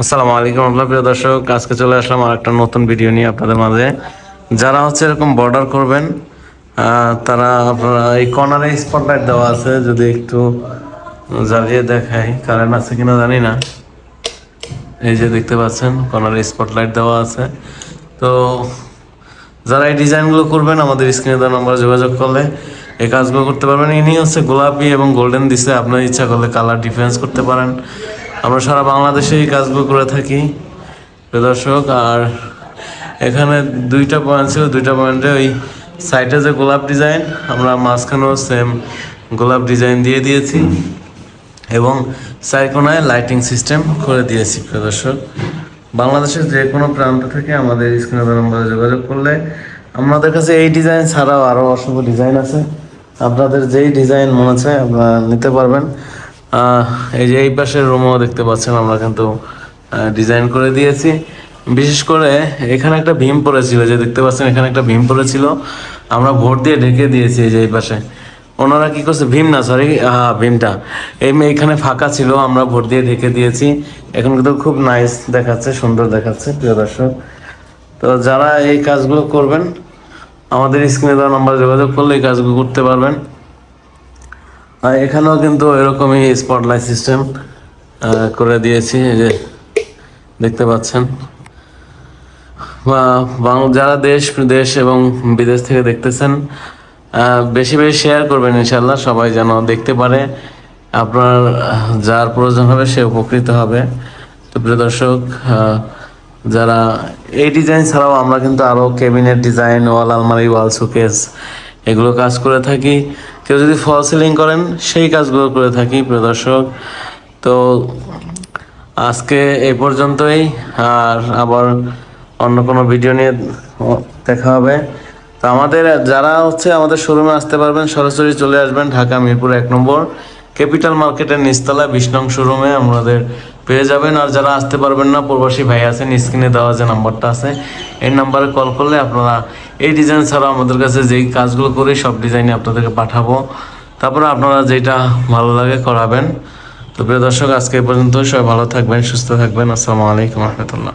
আসসালামু আলাইকুম আপনার প্রিয় দর্শক, আজকে চলে আসলাম আর একটা নতুন ভিডিও নিয়ে আপনাদের মাঝে। যারা হচ্ছে এরকম বর্ডার করবেন তারা আপনারা এই কর্নারে স্পটলাইট দেওয়া আছে, যদি একটু জ্বালিয়ে দেখাই কারেন্ট আছে কিনা জানি না। এই যে দেখতে পাচ্ছেন কর্নারে স্পটলাইট দেওয়া আছে। তো যারা এই ডিজাইনগুলো করবেন, আমাদের স্ক্রিনে দেওয়া নম্বরে যোগাযোগ করলে এই কাজগুলো করতে পারবেন। ইনি হচ্ছে গোলাপি এবং গোল্ডেন দিছে, আপনার ইচ্ছা করলে কালার ডিফারেন্স করতে পারেন। আমরা সারা বাংলাদেশে এই কাজগুলো করে থাকি। দর্শক, আর এখানে দুইটা পয়েন্ট ছিল। দুইটা পয়েন্টে ওই সাইডে যে গোলাপ ডিজাইন আমরা মাঝখানেও সেম গোলাপ ডিজাইন দিয়ে দিয়েছি এবং চারকোনায় লাইটিং সিস্টেম করে দিয়েছি। প্রিয় দর্শক, বাংলাদেশের যে কোনো প্রান্ত থেকে আমাদের স্ক্রিনে নম্বরে যোগাযোগ করলে আমাদের কাছে এই ডিজাইন ছাড়াও আরও অসংখ্য ডিজাইন আছে। আপনাদের যেই ডিজাইন মনে চায়, আপনারা নিতে পারবেন। এই যে এই পাশের রুমও দেখতে পাচ্ছেন, আমরা কিন্তু ডিজাইন করে দিয়েছি। বিশেষ করে এখানে একটা ভীম পড়েছিল যে দেখতে পাচ্ছেন, এখানে একটা ভীম পড়েছিল। আমরা ভোট দিয়ে ঢেকে দিয়েছি এই যে এই পাশে। ওনারা কি করছে? ভীম না সরি ভীমটা। এই এখানে ফাঁকা ছিল, আমরা ভোট দিয়ে ঢেকে দিয়েছি। এখন কিন্তু খুব নাইস দেখাচ্ছে, সুন্দর দেখাচ্ছে, প্রিয় দর্শক। তো যারা এই কাজগুলো করবেন, আমাদের স্ক্রিনে দেওয়া নাম্বার যোগাযোগ করলে এই কাজগুলো করতে পারবেন। এখানেও কিন্তু এরকমই স্পটলাইট সিস্টেম করে দিয়েছি, এই যে দেখতে পাচ্ছেন। যারা দেশ দেশ এবং বিদেশ থেকে দেখতেছেন বেশি বেশি শেয়ার করবেন ইনশাল্লাহ সবাই যেন দেখতে পারে। আপনার, যার প্রয়োজন হবে সে উপকৃত হবে। তো প্রিয় দর্শক যারা এই ডিজাইন ছাড়াও আমরা কিন্তু আরও কেবিনেট ডিজাইন ওয়াল আলমারি ওয়াল শোকেস এগুলো কাজ করে থাকি। কেউ যদি ফল সিলিং করেন, সেই কাজগুলো করে থাকি, প্রিয় দর্শক। তো আজকে এই পর্যন্তই, আর আবার অন্য কোনো ভিডিও নিয়ে দেখা হবে। তো আমাদের, যারা হচ্ছে আমাদের শোরুমে আসতে পারবেন, সরাসরি চলে আসবেন ঢাকা মিরপুর এক নম্বর। ক্যাপিটাল মার্কেটের নিচতলায় বিশ নং শোরুমে আমাদের পেয়ে যাবেন আর যারা আসতে পারবেন না, প্রবাসী ভাই আছেন, স্ক্রিনে দেওয়া যে নাম্বারটা আছে, এই নাম্বারে কল করলে আপনারা এই ডিজাইন ছাড়া আমাদের কাছে যেই কাজগুলো করি, সব ডিজাইনে আপনাদেরকে পাঠাবো। তারপরে আপনারা যেটা ভালো লাগে করাবেন। তো প্রিয় দর্শক, আজকে এই পর্যন্ত সবাই ভালো থাকবেন, সুস্থ থাকবেন। আসসালামু আলাইকুম রহমতুল্লাহ।